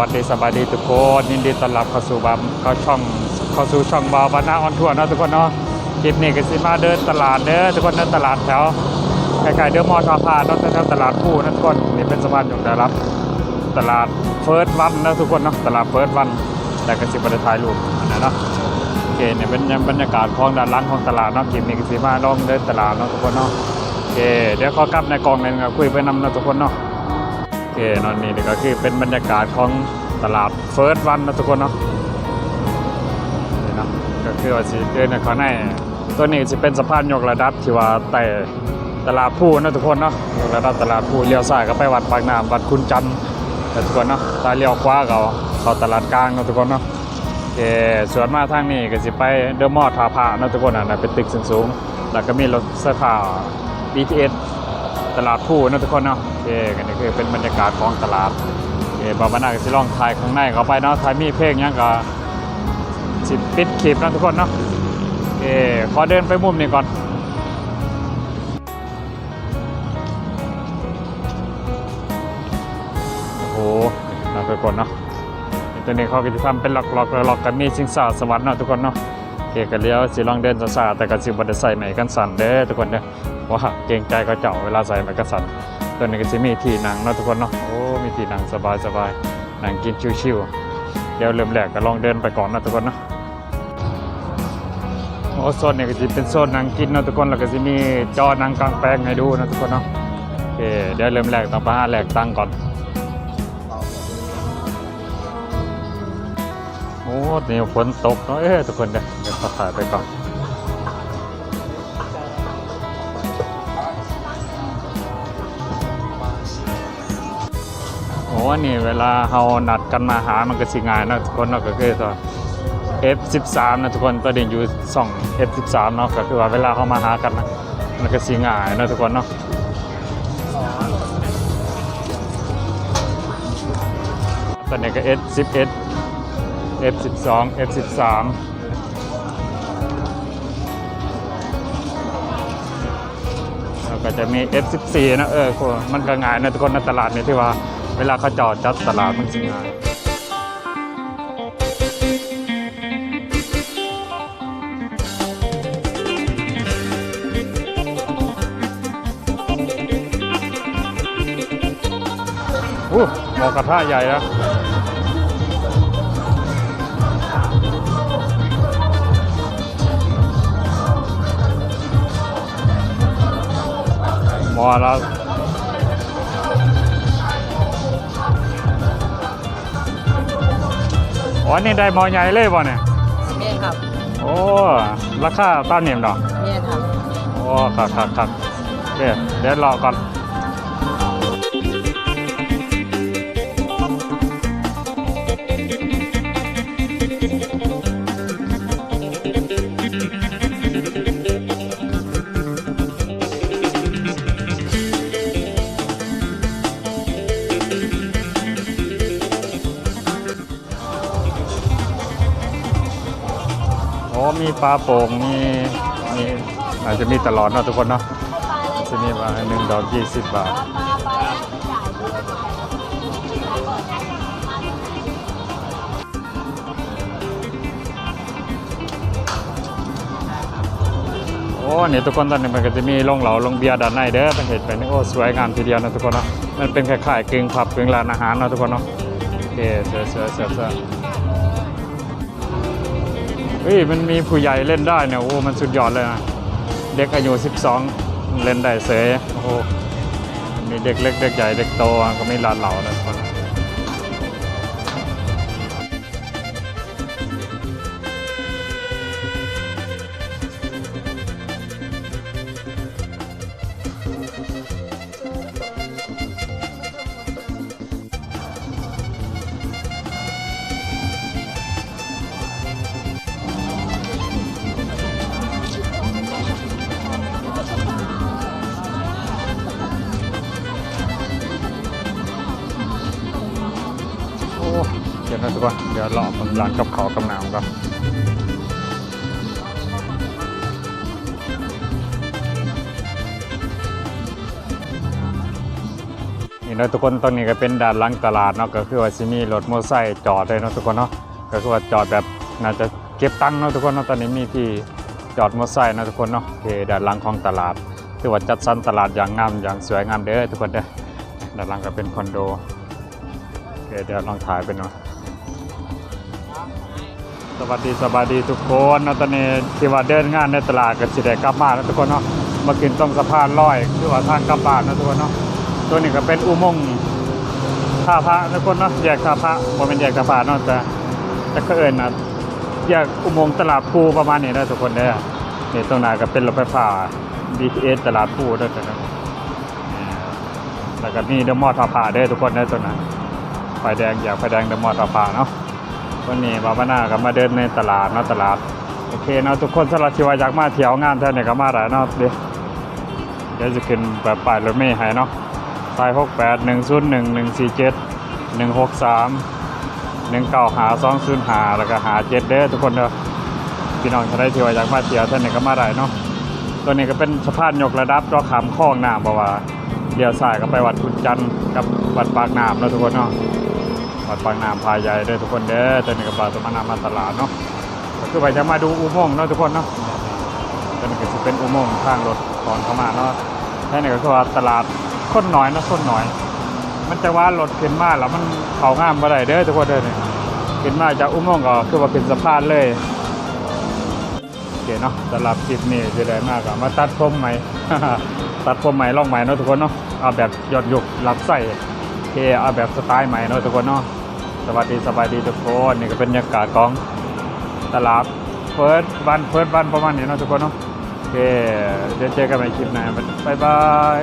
วัสดีสบายดีทุกคนยินดีต้อนรับเข้าสู่บามเข้าช่องเข้าสู่ช่องบาวบานาออนทัวร์นะทุกคนเนาะคลิปนี้ก็สิมาเดินตลาดเด้อทุกคนเดินตลาดแถวใกลๆเดอะมอลล์ท่าพาเนาะแถวตลาดผู้นะทุกคนนี่เป็นสะพานยกได้รับตลาดเฟิร์สวันนะทุกคนเนาะตลาดเฟิร์สวันแต่ก็สิบได้ถ่ายรูปอันนั้นเนาะโอเคเนี่ยเป็นบรรยากาศของด้านล่างของตลาดเนาะคลิปนี้ก็สิมาลองเดินตลาดเนาะทุกคนเนาะโอเคเดี๋ยวขอกลับในกล่องเลยนะคุยไปนำนะทุกคนเนาะ เคนอนนี่ก็คือเป็นบรรยากาศของตลาดเฟิร์สวันนะทุกคนเนาะนี่เนาะก็คือว่าสิเดินในข้าในตัวนี้จะเป็นสะพานยกระดับที่ว่าแต่ตลาดผู้นะทุกคนเนาะยกระดับตลาดผู้เลี้ยวซ้ายก็ไปวัดปากน้ำวัดคุณจันทร์นะทุกคนเนาะตาเลี้ยวขวาก็เข้าตลาดกลางนะทุกคนเนาะโอเคส่วนมาทางนี้ก็สิไปเดอะมอลล์ท่าพระนะทุกคนอะนะเป็นตึกสูงๆแล้วก็มีรถไฟฟ้า BTS ตลาดผู้นะทุกคนเนาะโอเคกันนี่คือเป็นบรรยากาศของตลาดโอเคบาบานาก็สิลองถ่ายข้างในเข้าไปเนาะถ่ายมีเพลงยังก็สิปิดคลิปนะทุกคนเนาะโอเคขอเดินไปมุมนี้ก่อนโอ้โหนะทุกคนเนาะตัวนี้เขาก็จะทำเป็นหลอกๆหลอกกันมีสิงสาสวรรค์เนาะทุกคนเนาะโอเคกันเลี้ยวสิลองเดินซาๆแต่ก็สิบ่ไดใส่ไหมกันสั่นเด้อทุกคนเด้อ ว่าเกรงใจเขาเจ้าเวลาใส่ไมกกระสันตัวนี้ก็จะมีที่นั่งเนาะทุกคนเนาะโอ้มีที่นั่งสบายสบายนั่งกินชิวๆเดี๋ยวเริ่มแรกก็ลองเดินไปก่อนนะทุกคนเนาะโอ้โซนเนี้ก็จะเป็นโซนนั่งกินเนาะทุกคนแล้วก็จะมีจอนั่งกลางแปลงให้ดูนะทุกคนเนาะโอเคเดี๋ยวเริ่มแรกต้องไปหาแหลกตั้งก่อนโอ้นี่ฝนตกเนาะเอ้ยทุกคนเดี๋ยเดี๋ยวขอถ่ายไปก่อน อ้นี่เวลาเรานัดกันมาหามันก็สิง่ายนะทุกคนเนาะก็คือตัว F13 นะทุกคนตัวเด่นอยู่ส่อง F13 เนาะก็คือว่าเวลาเขามาหากันนะมันก็สิง่ายนะทุกคนเนาะตอนนี้ก็ S11 F12 F13 ก็จะมี F14 นะเออคมันก็ง่ายนะทุกคนในตลาดนี้ที่ว่า เวลาเขาจอดจัดตลาดมันสิงายอู้หมอกระทะใหญ่นะหมอแล้ว อ๋อนี่ได้หมอใหญ่เลยบ่เนี่ยเมียครับโอ้ราคาตามเนียมดอกเมียครับ โอ้คักคักคักเดี๋ยวเดี๋ยวรอก่อน โอ้มีปลาโป่งมีมีอาจจะมีตลอดเนาะทุกคนเนาะจะมีมาหนึ่งดอกยี่สิบบาทโอ้เนี่ยทุกคนตอนนี้มันก็จะมีลงเหลาลงเบียร์ด้านในเด้อเป็นเห็ดไปนี่โอ้สวยงามทีเดียวนะทุกคนเนาะมันเป็นคล้ายๆกึ่งผับกึ่งร้านอาหารเนาะทุกคนเนาะโอเคเสือเสือเสือเสือ เฮ้ยมันมีผู้ใหญ่เล่นได้เนี่ยโอ้มันสุดยอดเลยนะเด็กอายุ 12 เล่นได้เสยโอ้มีเด็กเล็กเด็กใหญ่เด็กโตก็ไม่ร้าเหล่านะ กคนเดี๋ยวรอผมร้านกับเขากับน้ำก่อนนี่นะทุกคนตรงนี้ก็เป็นด้านหลังตลาดเนาะก็คือว่าสิมีรถมอเตอร์ไซค์จอดเลยเนาะทุกคนเนาะก็คือว่าจอดแบบน่าจะเก็บตังค์เนาะทุกคนเนาะตอนนี้มีที่จอดมอเตอร์ไซค์เนาะทุกคนเนาะโอเคด้านหลังของตลาดคือว่าจัดสรรตลาดอย่างงามอย่างสวยงามเด้อทุกคนเด้อด้านหลังก็เป็นคอนโดโอเคเดี๋ยวลองถ่ายไปหน่อย สวัสดีสวัสดีทุกคนเนาะตอนนี้ที่ว่าเดินงานในตลาดก็สิได้กลับมาแล้วทุกคนเนาะมากินตรงสะพานลอยคือว่าทางกลับบ้านนะทุกคนเนาะตัวนี้ก็เป็นอุโมงค์ท่าพระทุกคนเนาะแยกท่าพระบ่เป็นแยกท่าพระเนาะแต่แต่ก็เอิญนะแยกอุโมงค์ตลาดภูประมาณนี้นะทุกคนเด้อนี่ตรงหน้าก็เป็นรถไฟฟ้า BTS ตลาดภูเด้อตัวนั้นนี่แล้วก็นี่เดอะมอลท่าพระด้อทุกคนเด้อตัวนั้นไฟแดงอยากไฟแดงเดอะมอลท่าพระเนาะ วันนี้บาบาน่าก็มาเดินในตลาดเนาะตลาด โอเคเนาะทุกคนสำหรับที่ว่าอยากมาเที่ยวงานแถวนี้ก็มาได้เนาะเดี๋ยวเดี๋ยวจะขึ้นแบบป้ายรถเมล์ให้เนาะสายหกแปดหนึ่งศูนย์หนึ่งหนึ่งสี่เจ็ดหนึ่งหกสามหนึ่งเก้าหาสองศูนย์หาแล้วก็หาเจ็ดเด้อทุกคนเด้อพี่น้องจะได้เที่ยวอยากมาเที่ยวท่านไหนก็มาได้เนาะ ตัวนี้ก็เป็นสะพานยกระดับรอขามคลองน้ำเพราะว่าเลี้ยวซ้ายก็ไปวัดขุนจันทร์กับวัดปากน้ำเนาะทุกคนเนาะ วัดปากน้ำพายใหญ่เด้อทุกคนเด้อตัวนี้ก็ปลาสมานำมาตลาดเนาะก็คือไปจะมาดูอุโมงค์เนาะทุกคนเนาะตัวนี้ก็จะเป็นอุโมงค์ทางรถก่อนเข้ามาเนาะแค่นี้ก็คือว่าตลาดคนน้อยนะคนน้อย มันจะว่ารถเขึ้นมาแล้วมันเข่างามบ่ได้เด้อทุกคนเด้อนี่ขึ้นมาจากอุโมงค์ก็คือว่าเป็นสะพานเลยโอเคเนาะสำหรับคลิปนี้จะได้มากก็มาตัดผมใหม่ตัดผมใหม่ลองใหม่เนาะทุกคนเนาะเอาแบบยอดยุกรับใส่โอเคเอาแบบสไตล์ใหม่เนาะทุกคนเนาะ วัสดีสบายดีทุกคนนี่ก็เป็นบรรยากาศของตลาดเฟิร์สวันเฟิร์สวันประมาณนี้เนาะทุกคนเนาะโอเคเดี๋ยวเจอกันใหม่คลิปหน้าบ๊ายบาย